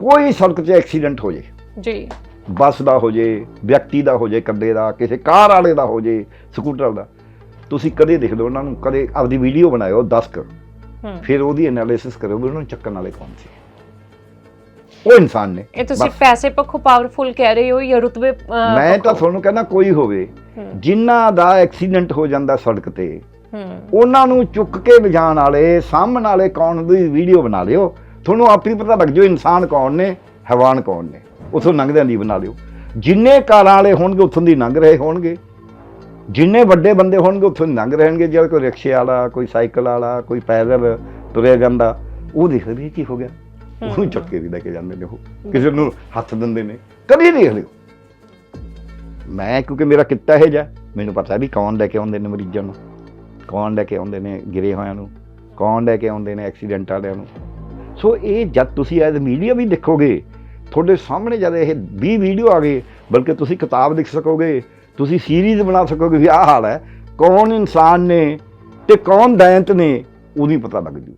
ਕੋਈ ਸੜਕ 'ਤੇ ਐਕਸੀਡੈਂਟ ਹੋ ਜੇ ਜੀ। ਬੱਸ ਦਾ ਹੋ ਜੇ ਵਿਅਕਤੀ ਦਾ ਹੋ ਜੇ ਕੱਡੇ ਦਾ ਕਿਸੇ ਕਾਰ ਵਾਲੇ ਦਾ ਹੋ ਜੇ ਸਕੂਟਰ ਦਾ ਤੁਸੀਂ ਕਦੇ ਦੇਖ ਲਓ ਉਹਨਾਂ ਨੂੰ ਕਦੇ ਆਪਦੀ ਵੀਡੀਓ ਬਣਾਇਓ 10 ਕੁ ਹੂੰ। ਫਿਰ ਉਹਦੀ ਐਨਾਲਿਸਿਸ ਕਰੋ ਵੀ ਉਹਨਾਂ ਨੂੰ ਚੱਕਣ ਵਾਲੇ ਕੌਣ ਸੀ। ਉਹ ਇਨਸਾਨ ਨੇ ਇਹ ਤੁਸੀਂ। ਪੈਸੇ ਪੱਖੋਂ ਪਾਵਰਫੁਲ ਕਹਿ ਰਹੇ ਹੋ ਜਾਂ ਰੁਤਬੇ ਮੈਂ ਤਾਂ? ਤੁਹਾਨੂੰ ਕਹਿੰਦਾ ਕੋਈ ਹੋਵੇ ਜਿਨ੍ਹਾਂ ਦਾ ਐਕਸੀਡੈਂਟ ਹੋ ਜਾਂਦਾ ਸੜਕ ਤੇ ਉਹਨਾਂ ਨੂੰ ਚੁੱਕ ਕੇ ਲਿਜਾਣ ਵਾਲੇ ਸਾਹਮਣ ਵਾਲੇ ਕੌਣ ਦੀ ਵੀਡੀਓ ਬਣਾ ਲਿਓ ਤੁਹਾਨੂੰ ਆਪੇ ਹੀ ਪਤਾ ਲੱਗ ਜਾਓ ਇਨਸਾਨ ਕੌਣ ਨੇ ਹੈਵਾਨ ਕੌਣ ਨੇ ਉਥੋਂ ਲੰਘਦਿਆਂ ਦੀ ਬਣਾ ਲਿਓ। ਜਿੰਨੇ ਕਾਰਾਂ ਵਾਲੇ ਹੋਣਗੇ ਉੱਥੋਂ ਦੀ ਲੰਘ ਰਹੇ ਹੋਣਗੇ। ਜਿੰਨੇ ਵੱਡੇ ਬੰਦੇ ਹੋਣਗੇ ਉੱਥੋਂ ਦੀ ਲੰਘ ਰਹਿਣਗੇ ਜਿਹੜਾ ਕੋਈ ਰਿਕਸ਼ੇ ਵਾਲਾ ਕੋਈ ਸਾਈਕਲ ਵਾਲਾ ਕੋਈ ਪੈਦਲ ਤੁਰਿਆ ਜਾਂਦਾ ਉਹ ਦੇਖਦੇ ਵੀ ਕੀ ਹੋ ਗਿਆ। ਉਹਨੂੰ ਚੱਕ ਕੇ ਵੀ ਲੈ ਕੇ ਜਾਂਦੇ ਨੇ ਉਹ। ਕਿਸੇ ਨੂੰ ਹੱਥ ਦਿੰਦੇ ਨੇ। ਕਦੀ ਦੇਖ ਲਿਓ। ਮੈਂ ਕਿਉਂਕਿ ਮੇਰਾ ਕਿੱਤਾ ਇਹ ਜਾ ਮੈਨੂੰ ਪਤਾ ਵੀ ਕੌਣ ਲੈ ਕੇ ਆਉਂਦੇ ਨੇ ਮਰੀਜ਼ਾਂ ਨੂੰ। ਕੌਣ ਲੈ ਕੇ ਆਉਂਦੇ ਨੇ ਗਿਰੇ ਹੋਇਆਂ ਨੂੰ। ਕੌਣ ਲੈ ਕੇ ਆਉਂਦੇ ਨੇ ਐਕਸੀਡੈਂਟ ਵਾਲਿਆਂ ਨੂੰ। ਸੋ ਇਹ ਜਦ ਤੁਸੀਂ ਐਜ਼ ਮੀਡੀਆ ਵੀ ਦੇਖੋਗੇ, ਤੁਹਾਡੇ ਸਾਹਮਣੇ ਜਦ ਇਹ 20 ਵੀਡੀਓ ਆ ਗਏ, ਬਲਕਿ ਤੁਸੀਂ ਕਿਤਾਬ ਲਿਖ ਸਕੋਗੇ, ਤੁਸੀਂ ਸੀਰੀਜ਼ ਬਣਾ ਸਕੋਗੇ, ਵੀ ਆਹ ਹਾਲ ਹੈ, ਕੌਣ ਇਨਸਾਨ ਨੇ ਤੇ ਕੌਣ ਦੈਂਤ ਨੇ, ਉਹ ਉਹਦੀ ਪਤਾ ਲੱਗ ਜੂ